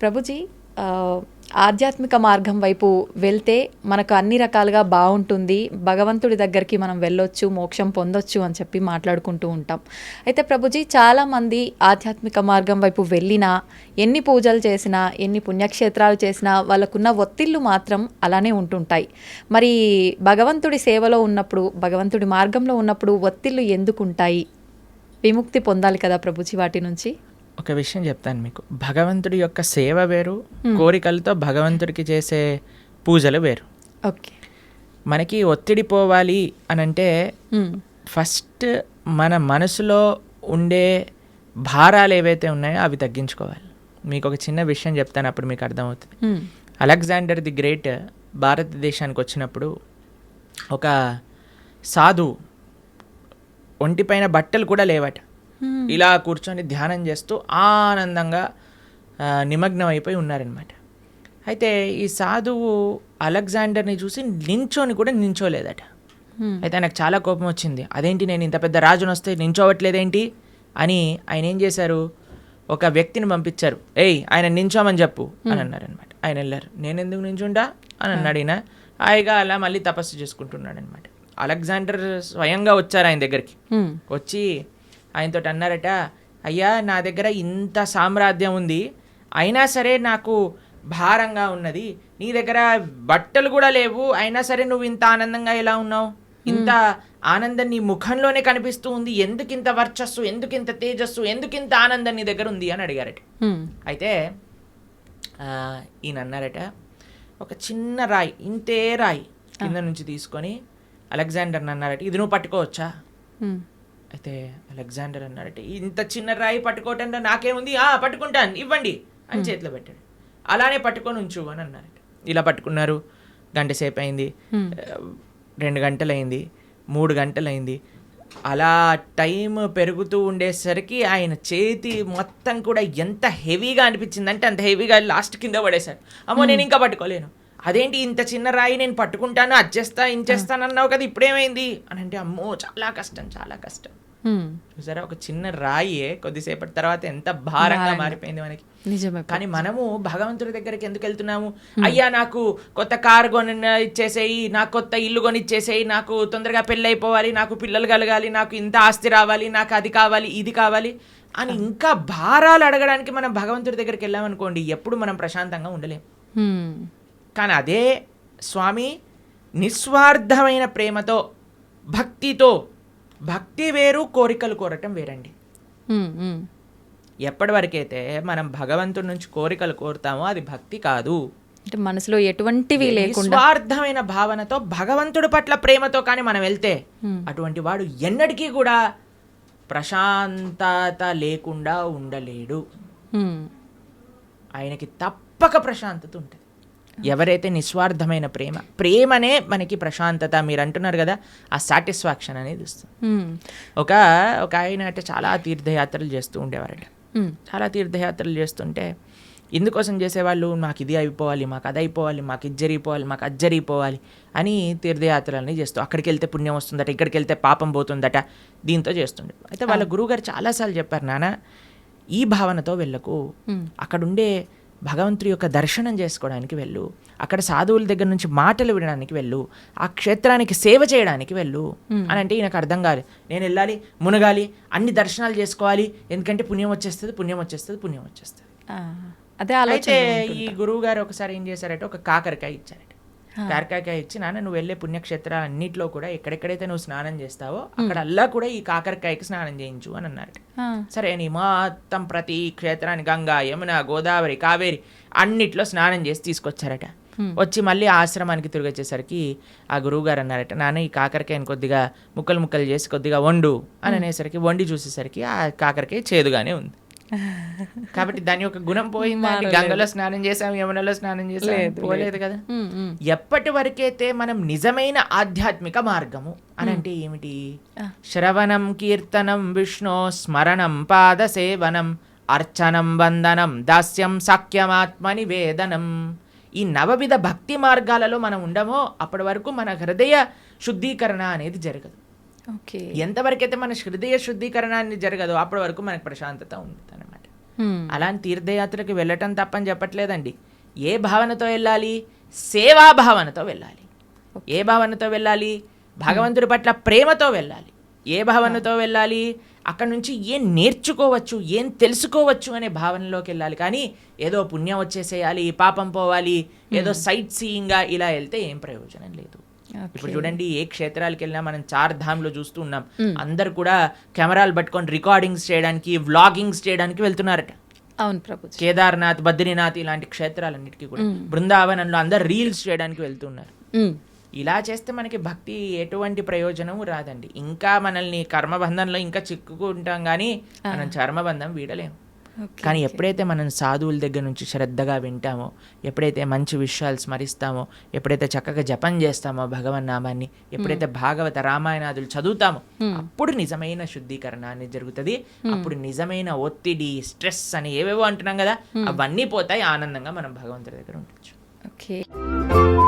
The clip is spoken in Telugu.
ప్రభుజీ ఆధ్యాత్మిక మార్గం వైపు వెళ్తే మనకు అన్ని రకాలుగా బాగుంటుంది భగవంతుడి దగ్గరికి మనం వెళ్ళొచ్చు మోక్షం పొందొచ్చు అని చెప్పి మాట్లాడుకుంటూ ఉంటాం. అయితే ప్రభుజీ చాలామంది ఆధ్యాత్మిక మార్గం వైపు వెళ్ళినా ఎన్ని పూజలు చేసినా ఎన్ని పుణ్యక్షేత్రాలు చేసినా వాళ్ళకున్న ఒత్తిళ్ళు మాత్రం అలానే ఉంటుంటాయి. మరి భగవంతుడి సేవలో ఉన్నప్పుడు భగవంతుడి మార్గంలో ఉన్నప్పుడు ఒత్తిళ్ళు ఎందుకు ఉంటాయి విముక్తి పొందాలి కదా ప్రభుజీ వాటి నుంచి? ఒక విషయం చెప్తాను మీకు భగవంతుడి యొక్క సేవ వేరు కోరికలతో భగవంతుడికి చేసే పూజలు వేరు ఓకే మనకి ఒత్తిడి పోవాలి అని అంటే మ్మ్. ఫస్ట్ మన మనసులో ఉండే భారాలు ఏవైతే ఉన్నాయో అవి తగ్గించుకోవాలి మీకు ఒక చిన్న విషయం చెప్తాను అప్పుడు మీకు అర్థమవుతుంది మ్మ్. అలెగ్జాండర్ ది గ్రేట్ భారతదేశానికి వచ్చినప్పుడు ఒక సాధు ఒంటిపైన బట్టలు కూడా లేవట. ఇలా కూర్చొని ధ్యానం చేస్తూ ఆనందంగా నిమగ్నం అయిపోయి ఉన్నారనమాట అయితే ఈ సాధువు అలెగ్జాండర్ని చూసి నించోని కూడా నించోలేదట. మ్మ్. అయితే నాకు చాలా కోపం వచ్చింది. అదేంటి నేను ఇంత పెద్ద రాజును వస్తే నించోవట్లేదేంటి? అని ఆయన ఏం చేశారు? ఒక వ్యక్తిని పంపించారు. ఏయ్ ఆయన నించోమని చెప్పు. అని అన్నారనమాట ఆయన వెళ్ళారు. నేను ఎందుకు నించుంటా? అని అన్నాడు ఈయన. హాయిగా అలా మళ్ళీ తపస్సు చేసుకుంటున్నాడు అనమాట అలెగ్జాండర్ స్వయంగా వచ్చారు ఆయన దగ్గరికి. వచ్చి ఆయనతో అన్నారట అయ్యా నా దగ్గర ఇంత సామ్రాజ్యం ఉంది. అయినా సరే నాకు భారంగా ఉన్నది. నీ దగ్గర బట్టలు కూడా లేవు. అయినా సరే నువ్వు ఇంత ఆనందంగా ఎలా ఉన్నావు? ఇంత ఆనందం నీ ముఖంలోనే కనిపిస్తూ ఉంది. ఎందుకు ఇంత వర్చస్సు? ఎందుకు ఇంత తేజస్సు? ఎందుకు ఇంత ఆనందం నీ దగ్గర ఉంది? అని అడిగారట. అయితే ఈయన అన్నారట ఒక చిన్న రాయి ఇంతే రాయి కింద నుంచి తీసుకొని అలెగ్జాండర్ అన్నారట. ఇది నువ్వు పట్టుకోవచ్చా. అయితే అలెగ్జాండర్ అన్నారట ఇంత చిన్న రాయి పట్టుకోవటంలో నాకేముంది? ఆ పట్టుకుంటాను ఇవ్వండి అని చేతిలో పెట్టాడు. అలానే పట్టుకొని ఉంచు అని అన్నారట. ఇలా పట్టుకున్నారు గంట సేపు అయింది రెండు గంటలైంది మూడు గంటలైంది అలా టైం పెరుగుతూ ఉండేసరికి ఆయన చేతి మొత్తం కూడా ఎంత హెవీగా అనిపించింది అంటే అంత హెవీగా లాస్ట్ కింద పడేశాడు. అమ్మో నేను ఇంకా పట్టుకోలేను. అదేంటి ఇంత చిన్న రాయి నేను పట్టుకుంటాను అది చేస్తా ఇది చేస్తాను అన్నావు కదా ఇప్పుడేమైంది? అని అంటే అమ్మో చాలా కష్టం చాలా కష్టం. చూసారా? ఒక చిన్న రాయే కొద్దిసేపటి తర్వాత ఎంత భారంగా మారిపోయింది మనకి. నిజమే. కానీ మనము భగవంతుడి దగ్గరికి ఎందుకు వెళ్తున్నాము? అయ్యా నాకు కొత్త కారు కొని ఇచ్చేసేయి నాకు కొత్త ఇల్లు కొని ఇచ్చేసేయి నాకు తొందరగా పెళ్ళి అయిపోవాలి నాకు పిల్లలు కలగాలి నాకు ఇంత ఆస్తి రావాలి నాకు అది కావాలి ఇది కావాలి అని ఇంకా భారాలు అడగడానికి మనం భగవంతుడి దగ్గరికి వెళ్ళామనుకోండి ఎప్పుడు మనం ప్రశాంతంగా ఉండలేం. మ్మ్. కానీ అదే స్వామి నిస్వార్థమైన ప్రేమతో భక్తితో భక్తి వేరు కోరికలు కోరటం వేరండి. ఎప్పటి వరకైతే మనం భగవంతుడి నుంచి కోరికలు కోరుతామో అది భక్తి కాదు అంటే మనసులో ఎటువంటివి లేకుండా స్వార్థమైన భావనతో భగవంతుడి పట్ల ప్రేమతో కానీ మనం వెళ్తే. అటువంటి వాడు ఎన్నటికీ కూడా ప్రశాంతత లేకుండా ఉండలేడు. ఆయనకి తప్పక ప్రశాంతత ఉంటుంది ఎవరైతే నిస్వార్థమైన ప్రేమ ప్రేమనే మనకి ప్రశాంతత మీరు అంటున్నారు కదా ఆ సాటిస్ఫాక్షన్ అనేది ఇస్తుంది. ఒక ఒక ఆయన అంటే చాలా తీర్థయాత్రలు చేస్తూ ఉండేవారట. చాలా తీర్థయాత్రలు చేస్తుంటే ఎందుకోసం చేసేవాళ్ళు మాకు ఇది అయిపోవాలి మాకు అది అయిపోవాలి మాకు ఇది జరిగిపోవాలి మాకు అది జరిగిపోవాలి అని తీర్థయాత్రలని చేస్తూ అక్కడికి వెళ్తే పుణ్యం వస్తుందట ఇక్కడికి వెళ్తే పాపం పోతుందట దీంతో చేస్తుండే అయితే వాళ్ళ గురువుగారు చాలాసార్లు చెప్పారు నాన్న ఈ భావనతో వెళ్ళకు. అక్కడుండే భగవంతుడి యొక్క దర్శనం చేసుకోవడానికి వెళ్ళు. అక్కడ సాధువుల దగ్గర నుంచి మాటలు వినడానికి వెళ్ళు. ఆ క్షేత్రానికి సేవ చేయడానికి వెళ్ళు. అని అంటే ఈయనకు అర్థం కాదు. నేను వెళ్ళాలి మునగాలి అన్ని దర్శనాలు చేసుకోవాలి. ఎందుకంటే పుణ్యం వచ్చేస్తుంది పుణ్యం వచ్చేస్తుంది పుణ్యం వచ్చేస్తుంది. అదే అయితే ఈ గురువు గారు ఒకసారి ఏం చేశారంటే? ఒక కాకరకాయ ఇచ్చారట. కాకరకాయ ఇచ్చి నాన్న నువ్వు వెళ్ళే పుణ్యక్షేత్రాలు అన్నిట్లో కూడా ఎక్కడెక్కడైతే నువ్వు స్నానం చేస్తావో అక్కడ అల్లా కూడా ఈ కాకరకాయకి స్నానం చేయించు అని అన్నారట ఆ, సరే అని మొత్తం ప్రతి క్షేత్రాన్ని గంగా యమున గోదావరి కావేరి అన్నిట్లో స్నానం చేసి తీసుకొచ్చారట. వచ్చి మళ్ళీ ఆశ్రమానికి తిరిగి వచ్చేసరికి ఆ గురువు గారు అన్నారట నాన్న ఈ కాకరకాయని కొద్దిగా ముక్కలు ముక్కలు చేసి కొద్దిగా వండు అని అనేసరికి వండి చూసేసరికి ఆ కాకరకాయ చేదుగానే ఉంది. కాబట్టి దాని యొక్క గుణం పోయిందా? గంగలో స్నానం చేసాం యమునలో స్నానం చేసాం పోలేదు కదా. ఎప్పటి వరకైతే మనం నిజమైన ఆధ్యాత్మిక మార్గము అని అంటే ఏమిటి? శ్రవణం కీర్తనం విష్ణు స్మరణం పాద సేవనం అర్చనం వందనం దాస్యం సాఖ్యమాత్మ నివేదనం ఈ నవవిధ భక్తి మార్గాలలో మనం ఉండమో అప్పటి వరకు మన హృదయ శుద్ధీకరణ అనేది జరగదు. ఎంతవరకైతే మన హృదయ శుద్ధీకరణ అనేది జరగదో అప్పటి వరకు మనకు ప్రశాంతత ఉంటుంది అనమాట. అలాంటి తీర్థయాత్రలకు వెళ్ళటం తప్పని చెప్పట్లేదండి. ఏ భావనతో వెళ్ళాలి? సేవా భావనతో వెళ్ళాలి. ఏ భావనతో వెళ్ళాలి? భగవంతుడి పట్ల ప్రేమతో వెళ్ళాలి. ఏ భావనతో వెళ్ళాలి? అక్కడ నుంచి ఏం నేర్చుకోవచ్చు? ఏం తెలుసుకోవచ్చు అనే భావనలోకి వెళ్ళాలి. కానీ ఏదో పుణ్యం వచ్చేసేయాలి పాపం పోవాలి ఏదో సైట్ సీయింగ్గా ఇలా వెళ్తే ఏం ప్రయోజనం లేదు. ఇప్పుడు చూడండి ఏ క్షేత్రాలకు వెళ్ళినా మనం చార్ ధామ్లో చూస్తూ ఉన్నాం. అందరు కూడా కెమెరాలు పట్టుకొని రికార్డింగ్స్ చేయడానికి వ్లాగింగ్స్ చేయడానికి వెళ్తున్నారట. అవును ప్రభుజీ కేదార్నాథ్ బద్రీనాథ్ ఇలాంటి క్షేత్రాలన్నిటికీ కూడా. బృందావనంలో అందరు రీల్స్ చేయడానికి వెళ్తున్నారు. ఇలా చేస్తే మనకి భక్తి ఎటువంటి ప్రయోజనం రాదండి. ఇంకా మనల్ని కర్మబంధంలో ఇంకా చిక్కుకుంటాం కానీ మనం చర్మబంధం వీడలేం. ఓకే. కానీ ఎప్పుడైతే మనం సాధువుల దగ్గర నుంచి శ్రద్ధగా వింటామో ఎప్పుడైతే మంచి విషయాలు స్మరిస్తామో ఎప్పుడైతే చక్కగా జపం చేస్తామో భగవన్ నామాన్ని ఎప్పుడైతే భాగవత రామాయణాదులు చదువుతామో అప్పుడు నిజమైన శుద్ధీకరణ అనేది జరుగుతుంది అప్పుడు నిజమైన ఒత్తిడి స్ట్రెస్ అని ఏవేవో అంటున్నాం కదా అవన్నీ పోతాయి ఆనందంగా మనం భగవంతుడి దగ్గర ఉండొచ్చు. ఓకే.